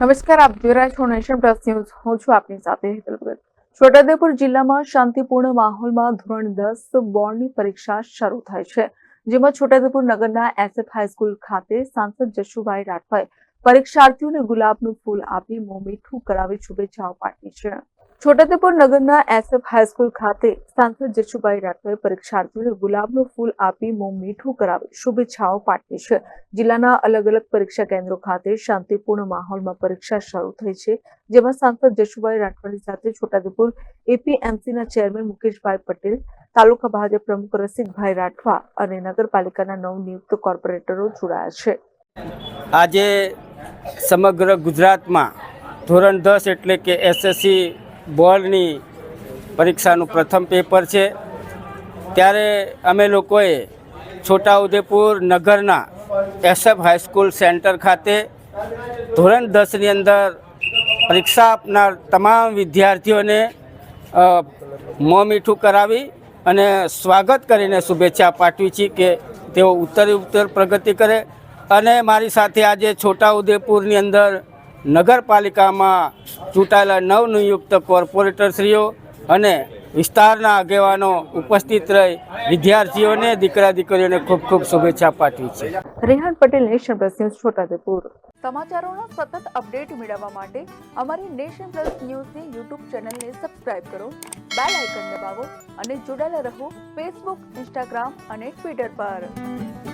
નમસ્કાર, આપ જોઈ રહ્યા છો નેશન પ્લસ ન્યૂઝ. હું છું આપની સાથે હેતલ ભગત. છોટાઉદેપુર જિલ્લામાં શાંતિપૂર્ણ માહોલમાં ધોરણ દસ બોર્ડની પરીક્ષા શરૂ થાય છે, જેમાં છોટાઉદેપુર નગરના એસએફ હાઈસ્કૂલ ખાતે સાંસદ જશુભાઈ રાઠવાએ પરીક્ષાર્થીઓને ગુલાબનું ફૂલ આપી મોં મીઠું કરાવી શુભેચ્છાઓ પાઠવી છે. છોટાઉદેપુર નગરના એસએફ હાઈસ્કૂલ ખાતે સાંસદ જશુભાઈ રાઠવાએ પરીક્ષાર્થીઓને ગુલાબનું ફૂલ આપી મોં મીઠું કરાવી શુભેચ્છાઓ પાઠવી છે. જિલ્લાના અલગ અલગ પરીક્ષા કેન્દ્રો ખાતે શાંતિપૂર્ણ માહોલમાં પરીક્ષા શરૂ થઈ છે. જેમાં સાંસદ જશુભાઈ રાઠવાની સાથે છોટાઉદેપુર એપીએમસીના ચેરમેન મુકેશભાઈ પટેલ, તાલુકા ભાજપ પ્રમુખ રસિકભાઈ રાઠવા અને નગરપાલિકાના નવનિયુક્ત કોર્પોરેટરો જોડાયા છે. આજે સમગ્ર ગુજરાતમાં ધોરણ દસ એટલે કે એસએસસી બોર્ડની પરીક્ષાનું પ્રથમ પેપર છે. ત્યારે અમે લોકોએ છોટાઉદેપુર નગરના એસએફ હાઈસ્કૂલ સેન્ટર ખાતે ધોરણ દસની અંદર પરીક્ષા આપનાર તમામ વિદ્યાર્થીઓને મોં મીઠું કરાવી અને સ્વાગત કરીને શુભેચ્છા પાઠવી છે કે તેઓ ઉત્તરે ઉત્તર પ્રગતિ કરે. અને મારી સાથે આજે છોટાઉદેપુરની અંદર નગરપાલિકામાં ચૂંટાયેલા નવનિયુક્ત કોર્પોરેટરશ્રીઓ અને વિસ્તારના આગેવાનો ઉપસ્થિત રહી વિદ્યાર્થીઓને દીકરા દીકરીઓને ખૂબ ખૂબ શુભેચ્છા પાઠવી છે. Rehan Patel nation plus news Chhota Udepur સમાચારોનો સતત અપડેટ મેળવવા માટે અમારી નેશન પ્લસ ન્યૂઝની યુટ્યુબ ચેનલને સબસ્ક્રાઇબ કરો બેલ આઇકન દબાવો અને જોડાયેલા રહો ફેસબુક ઇન્સ્ટાગ્રામ અને ટ્વિટર પર.